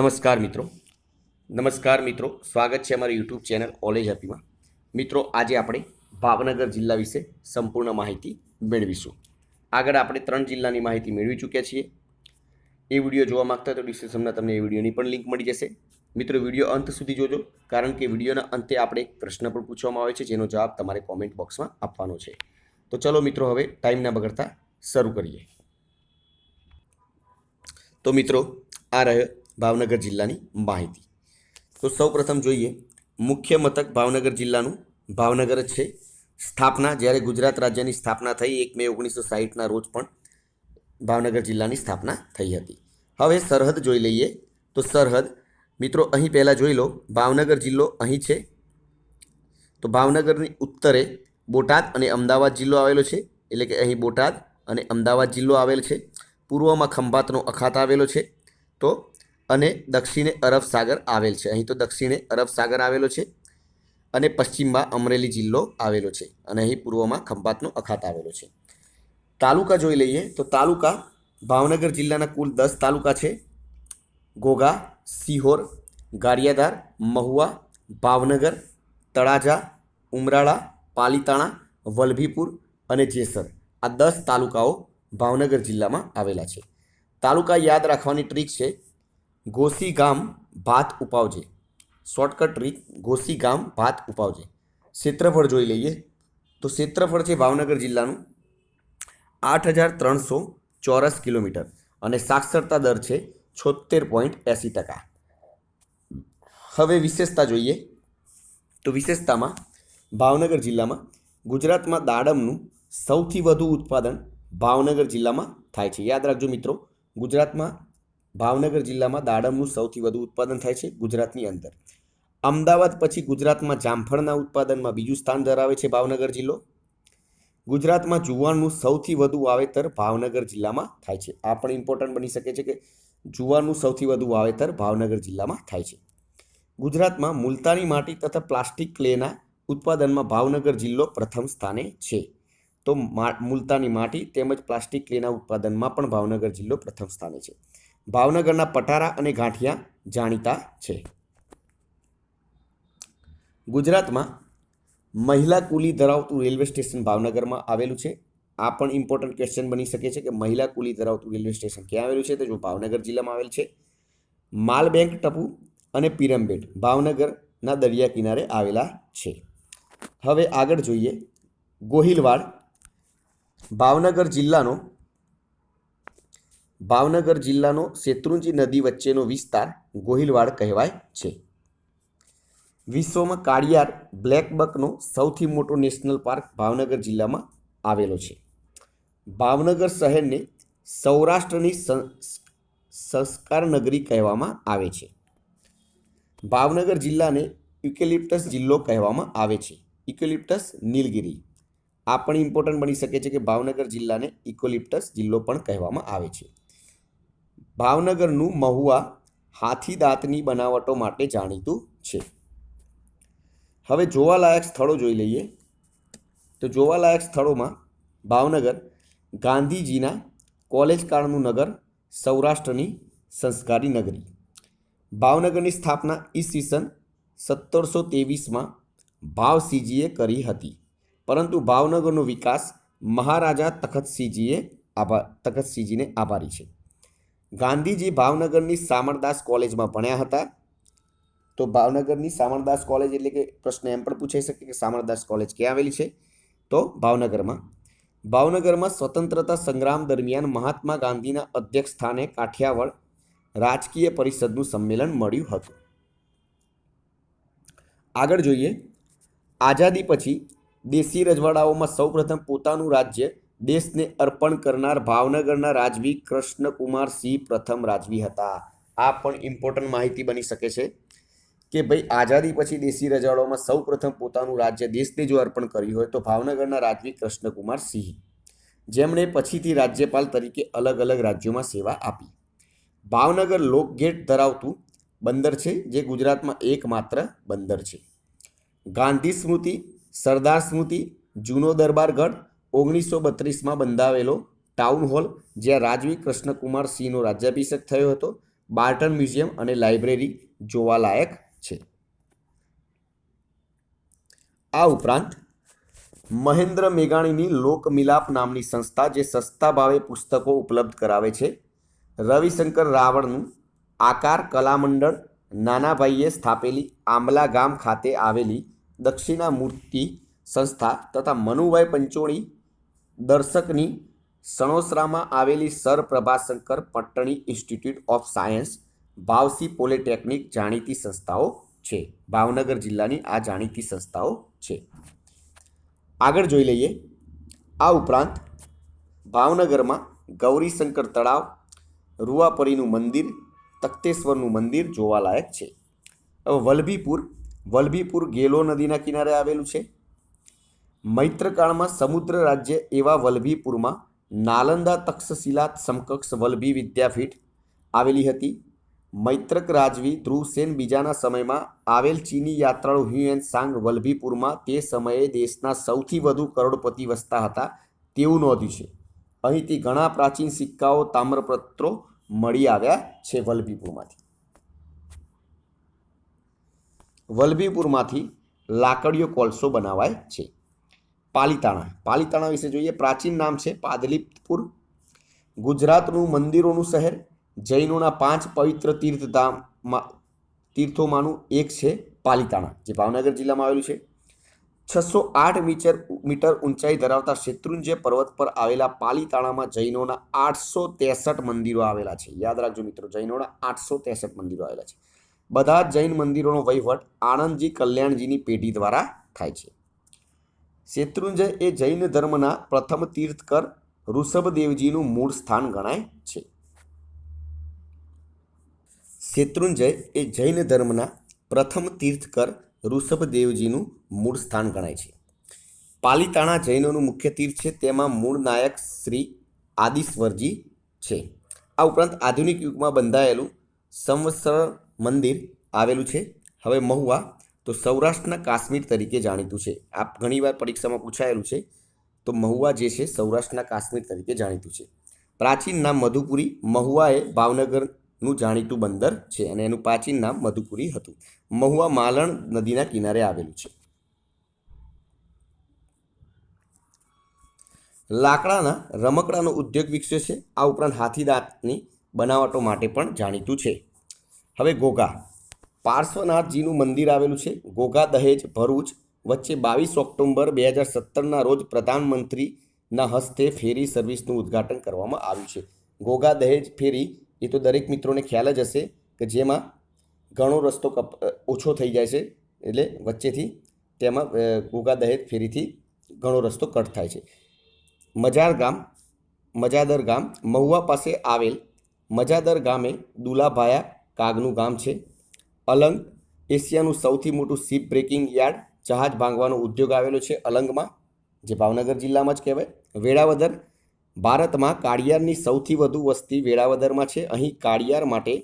નમસ્કાર મિત્રો. નમસ્કાર મિત્રો. સ્વાગત છે અમારી યુટ્યુબ ચેનલ ઓલેજ હેપીમાં મિત્રો, આજે આપણે ભાવનગર જિલ્લા વિશે સંપૂર્ણ માહિતી મેળવીશું. આગળ આપણે ત્રણ જિલ્લાની માહિતી મેળવી ચૂક્યા છીએ. એ વીડિયો જોવા માગતા તો ડિસ્ક્રિપ્શનમાં તમને એ વિડીયોની પણ લિંક મળી જશે. મિત્રો, વીડિયો અંત સુધી જોજો, કારણ કે વિડીયોના અંતે આપણે પ્રશ્ન પણ પૂછવામાં આવે છે, જેનો જવાબ તમારે કોમેન્ટ બોક્સમાં આપવાનો છે. તો ચલો મિત્રો, હવે ટાઈમના બગડતા શરૂ કરીએ. તો મિત્રો, આ રહ્યો ભાવનગર જિલ્લાની માહિતી. તો સૌપ્રથમ જોઈએ, મુખ્ય મથક ભાવનગર જિલ્લાનું ભાવનગર જ છે. સ્થાપના, જ્યારે ગુજરાત રાજ્યની સ્થાપના થઈ, એક મે ઓગણીસો સાહીઠના રોજ પણ ભાવનગર જિલ્લાની સ્થાપના થઈ હતી. હવે સરહદ જોઈ લઈએ, તો સરહદ, મિત્રો અહીં પહેલાં જોઈ લો, ભાવનગર જિલ્લો અહીં છે. તો ભાવનગરની ઉત્તરે બોટાદ અને અમદાવાદ જિલ્લો આવેલો છે, એટલે કે અહીં બોટાદ અને અમદાવાદ જિલ્લો આવેલ છે. પૂર્વમાં ખંભાતનો અખાત આવેલો છે. તો અને દક્ષિણે અરબ સાગર આવેલ છે. અહીં તો દક્ષિણે અરબ સાગર આવેલો છે અને પશ્ચિમમાં અમરેલી જિલ્લો આવેલો છે અને અહીં પૂર્વમાં ખંભાતનો અખાત આવેલો છે. તાલુકા જોઈ લઈએ તો તાલુકા ભાવનગર જિલ્લાના કુલ દસ તાલુકા છે. ઘોઘા સિહોર, ગારિયાધાર, મહુવા, ભાવનગર, તળાજા, ઉમરાળા, પાલીતાણા, વલભીપુર અને જેસર આ દસ તાલુકાઓ ભાવનગર જિલ્લામાં આવેલા છે. તાલુકા યાદ રાખવાની ટ્રીક છે ગોસી ગામ ભાત ઉપાવજે. શોર્ટકટ ટ્રીક ગોસી ગામ ભાત ઉપાવજે. ક્ષેત્રફળ જોઈ લઈએ. તો ક્ષેત્રફળ છે ભાવનગર જિલ્લાનું આઠ હજાર ત્રણસો ચોરસ કિલોમીટર અને સાક્ષરતા દર છે છોતેર પોઈન્ટ એંસી ટકા. હવે વિશેષતા જોઈએ. તો વિશેષતામાં ભાવનગર જિલ્લામાં ગુજરાતમાં દાડમનું સૌથી વધુ ઉત્પાદન ભાવનગર જિલ્લામાં થાય છે. યાદ રાખજો મિત્રો, ગુજરાતમાં ભાવનગર જિલ્લામાં દાડમનું સૌથી વધુ ઉત્પાદન થાય છે ગુજરાતની અંદર. અમદાવાદ પછી ગુજરાતમાં જામફળના ઉત્પાદનમાં બીજું સ્થાન ધરાવે છે ભાવનગર જિલ્લો. ગુજરાતમાં જુવારનું સૌથી વધુ વાવેતર ભાવનગર જિલ્લામાં થાય છે. આ પણ ઇમ્પોર્ટન્ટ બની શકે છે કે જુવારનું સૌથી વધુ વાવેતર ભાવનગર જિલ્લામાં થાય છે. ગુજરાતમાં મુલતાની માટી તથા પ્લાસ્ટિક ક્લેના ઉત્પાદનમાં ભાવનગર જિલ્લો પ્રથમ સ્થાને છે. તો મુલતાની માટી તેમજ પ્લાસ્ટિક ક્લેના ઉત્પાદનમાં પણ ભાવનગર જિલ્લો પ્રથમ સ્થાને છે. ભાવનગરના પટારા અને ગાંઠિયા જાણીતા છે. ગુજરાતમાં મહિલા કુલી ધરાવતું રેલવે સ્ટેશન ભાવનગરમાં આવેલું છે. આ પણ ઇમ્પોર્ટન્ટ ક્વેશ્ચન બની શકે છે કે મહિલા કુલી ધરાવતું રેલવે સ્ટેશન ક્યાં આવેલું છે તો જો ભાવનગર જિલ્લામાં આવેલ છે. માલ બેંક ટપુ અને પિરમબેટ ભાવનગરના દરિયા કિનારે આવેલા છે. હવે આગળ જોઈએ. ગોહિલવાડ ભાવનગર જિલ્લાનો ભાવનગર જિલ્લાનો શેત્રુંજી નદી વચ્ચેનો વિસ્તાર ગોહિલવાડ કહેવાય છે. વિશ્વમાં કાળિયાર બ્લેકબકનો સૌથી મોટો નેશનલ પાર્ક ભાવનગર જિલ્લામાં આવેલો છે. ભાવનગર શહેરને સૌરાષ્ટ્રની સંસ્કાર નગરી કહેવામાં આવે છે. ભાવનગર જિલ્લાને યુકેલિપ્ટસ જિલ્લો કહેવામાં આવે છે. ઇકોલિપ્ટસ નીલગિરી. આ પણ ઇમ્પોર્ટન્ટ બની શકે છે કે ભાવનગર જિલ્લાને ઇકોલિપ્ટસ જિલ્લો પણ કહેવામાં આવે છે. ભાવનગરનું મહુવા હાથી દાંતની બનાવટો માટે જાણીતું છે. હવે જોવાલાયક સ્થળો જોઈ લઈએ. તો જોવાલાયક સ્થળોમાં ભાવનગર, ગાંધીજીના કોલેજ કાળનું નગર, સૌરાષ્ટ્રની સંસ્કારી નગરી. ભાવનગરની સ્થાપના ઈસવીસન સત્તરસો ત્રેવીસમાં ભાવસિંહજીએ કરી હતી. પરંતુ ભાવનગરનો વિકાસ મહારાજા તખતસિંહજીએ આભા, તખતસિંહજીને આભારી છે. ગાંધીજી ભાવનગરની સામરદાસ કોલેજમાં ભણ્યા હતા. તો ભાવનગરની સામરદાસ કોલેજ એટલે કે પ્રશ્ન એમ પણ પૂછાઈ શકે કે સામરદાસ કોલેજ ક્યાં આવેલી છે? તો ભાવનગરમાં. ભાવનગરમાં સ્વતંત્રતા સંગ્રામ દરમિયાન મહાત્મા ગાંધીના અધ્યક્ષ સ્થાને કાઠિયાવાડ રાજકીય પરિષદનું સંમેલન મળ્યું હતું. આગળ જોઈએ. આઝાદી પછી દેશી રજવાડાઓમાં સૌપ્રથમ પોતાનું રાજ્ય દેશને અર્પણ કરનાર ભાવનગરના રાજવી કૃષ્ણકુમાર સિંહ પ્રથમ રાજવી હતા. આ પણ ઇમ્પોર્ટન્ટ માહિતી બની શકે છે કે ભાઈ આઝાદી પછી દેશી રજવાડાઓમાં સૌ પ્રથમ પોતાનું રાજ્ય દેશને જો અર્પણ કર્યું હોય તો ભાવનગરના રાજવી કૃષ્ણકુમાર સિંહ જેમણે પછીથી રાજ્યપાલ તરીકે અલગ અલગ રાજ્યોમાં સેવા આપી. ભાવનગર લોકગેટ ધરાવતું બંદર છે જે ગુજરાતમાં એકમાત્ર બંદર છે. ગાંધી સ્મૃતિ, સરદાર સ્મૃતિ, જૂનો દરબારગઢ ઓગણીસો બત્રીસમાં બંધાવેલો ટાઉન હોલ જ્યાં રાજવી કૃષ્ણકુમાર સિંહનો રાજ્યાભિષેક થયો હતો. બાર્ટન મ્યુઝિયમ અને લાઇબ્રેરી જોવાલાયક છે. આ ઉપરાંત, મહેન્દ્ર મેઘાણીની લોકમિલાપ નામની સંસ્થા જે સસ્તા ભાવે પુસ્તકો ઉપલબ્ધ કરાવે છે, રવિશંકર રાવળનું આકાર કલામંડળ નાનાભાઈએ સ્થાપેલી આંબલા ગામ ખાતે આવેલી દક્ષિણામૂર્તિ સંસ્થા તથા મનુભાઈ પંચોળી દર્શકની સણોસરામાં આવેલી sir Prabhashankar Pattani institute of science, ભાવસી polytechnic જાણીતી સંસ્થાઓ છે. ભાવનગર જિલ્લાની આ જાણીતી સંસ્થાઓ છે. આગળ જોઈ લઈએ. આ ઉપરાંત ભાવનગરમાં ગૌરીશંકર તળાવ, રૂવાપરીનું મંદિર, તખતેશ્વરનું મંદિર જોવાલાયક છે. વલભીપુર વલભીપુર ગેલો નદીના કિનારે આવેલું છે. મૈત્રકાળમાં સમુદ્ર રાજ્ય એવા વલભીપુરમાં નાલંદા તક્ષશિલા સમકક્ષ વલભી વિદ્યાપીઠ આવેલી હતી. મૈત્રક રાજવી ધ્રુવસેન બીજાના સમયમાં આવેલ ચીની યાત્રાળુ હ્યુએન સાંગ વલભીપુરમાં તે સમયે દેશના સૌથી વધુ કરોડપતિ વસતા હતા તેવું નોંધ્યું છે. અહીંથી ઘણા પ્રાચીન સિક્કાઓ, તામ્રપત્રો મળી આવ્યા છે વલભીપુરમાંથી. વલભીપુરમાંથી લાકડીઓ કોલસો બનાવાય છે. પાલીતાણા. પાલિતાણા વિશે જોઈએ, પ્રાચીન નામ છે પાદલીપુર. ગુજરાતનું મંદિરોનું શહેર, જૈનોના પાંચ પવિત્ર તીર્થધામમાં, તીર્થોમાંનું એક છે પાલિતાણા, જે ભાવનગર જિલ્લામાં આવેલું છે. છસો આઠ મીટર મીટર ઊંચાઈ ધરાવતા શેત્રુંજય પર્વત પર આવેલા પાલિતાણામાં જૈનોના આઠસો ત્રેસઠ મંદિરો આવેલા છે. યાદ રાખજો મિત્રો, જૈનોના આઠસો ત્રેસઠ મંદિરો આવેલા છે. બધા જૈન મંદિરોનો વહીવટ આણંદજી કલ્યાણજીની પેઢી દ્વારા થાય છે. શેત્રુંજય એ જૈન ધર્મના પ્રથમ તીર્થકર ઋષભદેવજીનું મૂળ સ્થાન ગણાય છે. શેત્રુંજય એ જૈન ધર્મના પ્રથમ તીર્થકર ઋષભદેવજીનું મૂળ સ્થાન ગણાય છે. પાલીતાણા જૈનોનું મુખ્ય તીર્થ છે, તેમાં મૂળ નાયક શ્રી આદિશ્વરજી છે. આ ઉપરાંત આધુનિક યુગમાં બંધાયેલું સંવત્સર મંદિર આવેલું છે. હવે મહુવા તો સૌરાષ્ટ્રના કાશ્મીર તરીકે જાણીતું છે. આ ઘણીવાર પરીક્ષામાં પૂછાયેલું છે, તો મહુવા જે છે, સૌરાષ્ટ્રના કાશ્મીર તરીકે જાણીતું છે. પ્રાચીન નામ મધુપુરી મહુવા એ ભાવનગરનું જાણીતું બંદર છે અને એનું પ્રાચીન નામ મધુપુરી હતું. મહુવા માલણ નદીના કિનારે આવેલું છે. લાકડાના રમકડાનો ઉદ્યોગ વિકસ્યો છે. આ ઉપરાંત હાથીદાંતની બનાવટો માટે પણ જાણીતું છે. હવે ઘોઘા. પાર્શ્વનાથજીનું મંદિર આવેલું છે. ઘોઘા દહેજ ભરૂચ વચ્ચે બાવીસ ઓક્ટોબર બે હજાર સત્તરના રોજ પ્રધાનમંત્રીના હસ્તે ફેરી સર્વિસનું ઉદ્ઘાટન કરવામાં આવ્યું છે. ઘોઘા દહેજ ફેરી, એ તો દરેક મિત્રોને ખ્યાલ જ હશે કે જેમાં ઘણો રસ્તો કપ ઓછો થઈ જાય છે. એટલે વચ્ચેથી તેમાં ઘોઘા દહેજ ફેરીથી ઘણો રસ્તો કટ થાય છે. મજાર ગામ, મજાદર ગામ, મહુવા પાસે આવેલ મજાદર ગામે દુલાભાયા કાગનું ગામ છે. અલંગ એશિયાનું સૌથી મોટું શિપ બ્રેકિંગ યાર્ડ જહાજ ભાંગવાનો ઉદ્યોગ આવેલો છે અલંગમાં, જે ભાવનગર જિલ્લામાં જ કહેવાય. વેળાવદર ભારતમાં કાળિયારની સૌથી વધુ વસ્તી વેળાવદરમાં છે. અહીં કાળિયાર માટે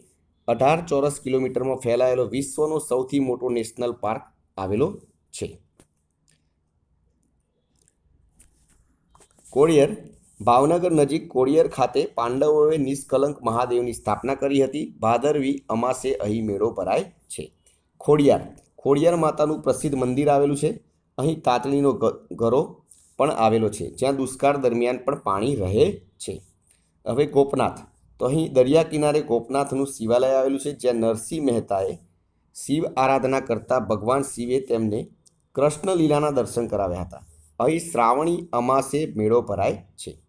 અઢાર ચોરસ કિલોમીટરમાં ફેલાયેલો વિશ્વનો સૌથી મોટો નેશનલ પાર્ક આવેલો છે. કોળિયર ભાવનગર નજીક કોળિયર ખાતે પાંડવોએ નિષ્કલંક મહાદેવની સ્થાપના કરી હતી. ભાદરવી અમાસે અહીં મેળો ભરાય છે. ખોડિયાર. ખોડિયાર માતાનું પ્રસિદ્ધ મંદિર આવેલું છે. અહીં તાતણીનો ઘરો પણ આવેલો છે. જ્યાં દુષ્કાળ દરમિયાન પણ પાણી રહે છે. હવે ગોપનાથ. તો અહીં દરિયા કિનારે ગોપનાથનું શિવાલય આવેલું છે, જ્યાં નરસિંહ મહેતાએ શિવ આરાધના કરતા ભગવાન શિવે તેમને કૃષ્ણ લીલાના દર્શન કરાવ્યા હતા. અહીં શ્રાવણી અમાસે મેળો ભરાય છે.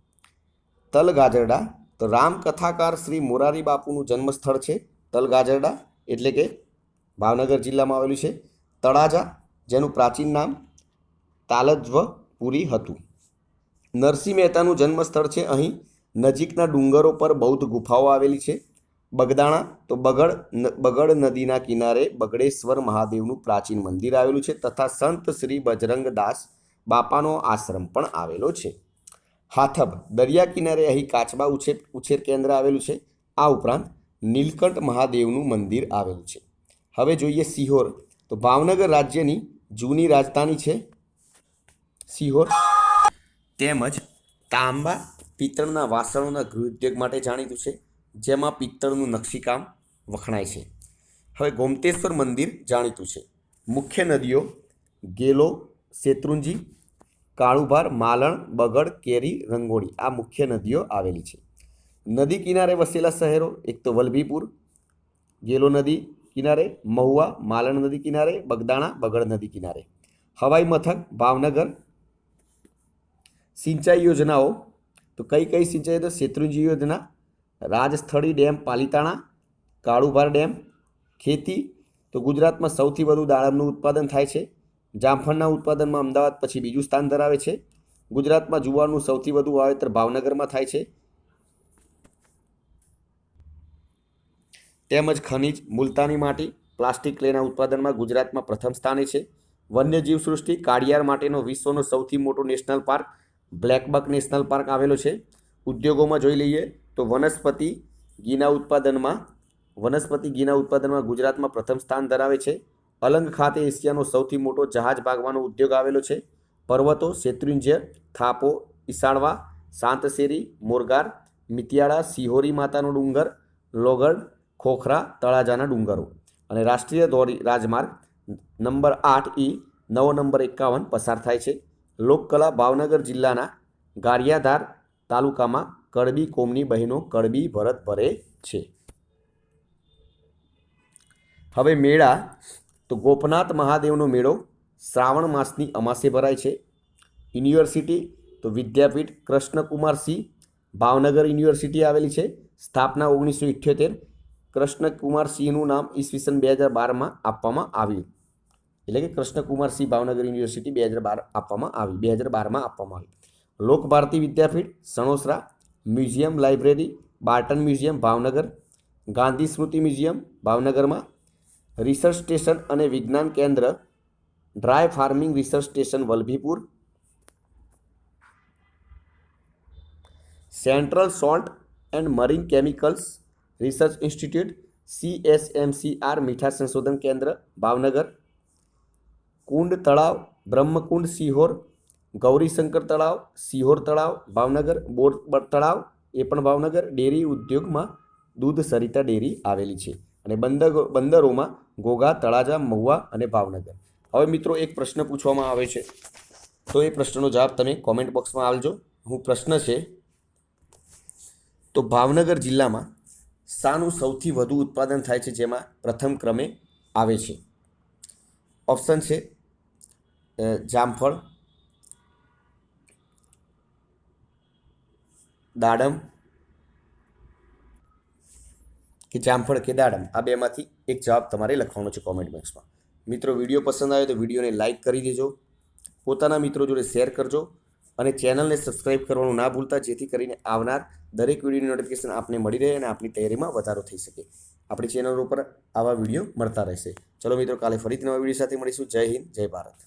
તલગાજરડા. તો રામકથાકાર શ્રી મોરારી બાપુનું જન્મસ્થળ છે તલગાજરડા, એટલે કે ભાવનગર જિલ્લામાં આવેલું છે. તળાજા, જેનું પ્રાચીન નામ તાલજ્વપુરી હતું. નરસિંહ મહેતાનું જન્મસ્થળ છે અહીં. નજીકના ડુંગરો પર બૌદ્ધ ગુફાઓ આવેલી છે. બગદાણા, તો બગડ બગડ નદીના કિનારે બગડેશ્વર મહાદેવનું પ્રાચીન મંદિર આવેલું છે તથા સંત શ્રી બજરંગદાસ બાપાનો આશ્રમ પણ આવેલો છે. હાથબ, દરિયા કિનારે અહીં કાચબા ઉછેર ઉછેર કેન્દ્ર આવેલું છે. આ ઉપરાંત નીલકંઠ મહાદેવનું મંદિર આવેલું છે. હવે જોઈએ સિહોર. તો ભાવનગર રાજ્યની જૂની રાજધાની છે સિહોર. તેમજ તાંબા પિત્તળના વાસણોના ગૃહ ઉદ્યોગ માટે જાણીતું છે, જેમાં પિત્તળનું નકશીકામ વખણાય છે. હવે ગોમતેશ્વર મંદિર જાણીતું છે. મુખ્ય નદીઓ ગેલો, શેત્રુંજી કાળુભાર, માલણ, બગડ, કેરી, રંગોળી આ મુખ્ય નદીઓ આવેલી છે. નદી કિનારે વસેલા શહેરો એક તો વલભીપુર, ગેલો નદી કિનારે, મહુવા, માલણ નદી કિનારે, બગદાણા, બગડ નદી કિનારે. હવાઈ મથક, ભાવનગર, સિંચાઈ યોજનાઓ, તો કઈ કઈ સિંચાઈ તો શેત્રુંજી યોજના, રાજસ્થળી ડેમ, પાલીતાણા, કાળુભાર ડેમ, ખેતી, તો ગુજરાતમાં સૌથી વધુ દાડમનું ઉત્પાદન થાય છે. જામફળના ઉત્પાદનમાં અમદાવાદ પછી બીજું સ્થાન ધરાવે છે. ગુજરાતમાં જુવારનું સૌથી વધુ વાવેતર ભાવનગરમાં થાય છે. તેમજ ખનિજ, મુલતાની માટી, પ્લાસ્ટિક ક્લેના ઉત્પાદનમાં ગુજરાતમાં પ્રથમ સ્થાને છે. વન્યજીવ સૃષ્ટિ, કાળિયાર માટેનો વિશ્વનો સૌથી મોટો national park, blackbuck national park આવેલો છે. ઉદ્યોગોમાં જોઈ લઈએ તો વનસ્પતિ ગીના ઉત્પાદનમાં, વનસ્પતિ ગીના ઉત્પાદનમાં ગુજરાતમાં પ્રથમ સ્થાન ધરાવે છે. અલંગ ખાતે એશિયાનો સૌથી મોટો જહાજ ભાગવાનો ઉદ્યોગ આવેલો છે. પર્વતો શેત્રુંજ્ય, થાપો, ઈસાણવા, સાંતશેરી, મોરગાર, મિતિયાળા, સિહોરી માતાનો ડુંગર, લોગડ, ખોખરા, તળાજાના ડુંગરો અને રાષ્ટ્રીય ધોરી રાજમાર્ગ નંબર આઠ ઈ નવો નંબર એકાવન પસાર થાય છે. લોકકલા ભાવનગર જિલ્લાના ગારિયાધાર તાલુકામાં કડબી કોમની બહેનો કડબી ભરત ભરે છે. હવે મેળા તો ગોપનાથ મહાદેવનો મેળો શ્રાવણ માસની અમાસે ભરાય છે. યુનિવર્સિટી, તો વિદ્યાપીઠ કૃષ્ણકુમાર સિંહ ભાવનગર યુનિવર્સિટી આવેલી છે. સ્થાપના ઓગણીસો ઇઠ્યોતેર, કૃષ્ણકુમાર સિંહનું નામ ઈસવીસન બે હજાર બારમાં આપવામાં આવ્યું. એટલે કે કૃષ્ણકુમાર સિંહ ભાવનગર યુનિવર્સિટી બે હજાર બાર આપવામાં આવી, બે હજાર બારમાં આપવામાં આવી. Lokbharti Vidyapith, Sanosara, museum library Barton museum, Bhavnagar, Gandhi Smriti museum, ભાવનગરમાં રિસર્ચ સ્ટેશન અને વિજ્ઞાન કેન્દ્ર, dry farming research station Vallabhipur, central salt and marine chemicals research institute, CSMCRI મીઠા સંશોધન કેન્દ્ર, ભાવનગર, કુંડ તળાવ, બ્રહ્મકુંડ સિહોર, ગૌરીશંકર તળાવ, સિહોર તળાવ, ભાવનગર, બોર તળાવ, એ પણ ભાવનગર, ડેરી ઉદ્યોગમાં દૂધ સરિતા ડેરી આવેલી છે. અને બંદર બંદરોમાં ઘોઘા તળાજા, મહુવા અને ભાવનગર. હવે મિત્રો એક પ્રશ્ન પૂછવામાં આવે છે. તો એ પ્રશ્નનો જવાબ તમે કોમેન્ટ બોક્સમાં આવજો હું પ્રશ્ન છે, તો ભાવનગર જિલ્લામાં શાનું સૌથી વધુ ઉત્પાદન થાય છે જેમાં પ્રથમ ક્રમે આવે છે. ઓપ્શન છે જામફળ, દાડમ કે જામફળ કે દાડમ, આ બેમાંથી એક જવાબ તમારે લખવાનો છે કોમેન્ટ બોક્સમાં મિત્રો, વીડિયો પસંદ આવે તો વિડીયોને લાઇક કરી દેજો. પોતાના મિત્રો જોડે શેર કરજો અને ચેનલને સબસ્ક્રાઇબ કરવાનું ના ભૂલતા, જેથી કરીને આવનાર દરેક વિડીયોની નોટિફિકેશન આપને મળી રહે અને આપની તૈયારીમાં વધારો થઈ શકે. આપણી ચેનલ ઉપર આવા વીડિયો મળતા રહેશે. ચલો મિત્રો, કાલે ફરીથી નવા વીડિયો સાથે મળીશું. જય હિન્દ, જય ભારત.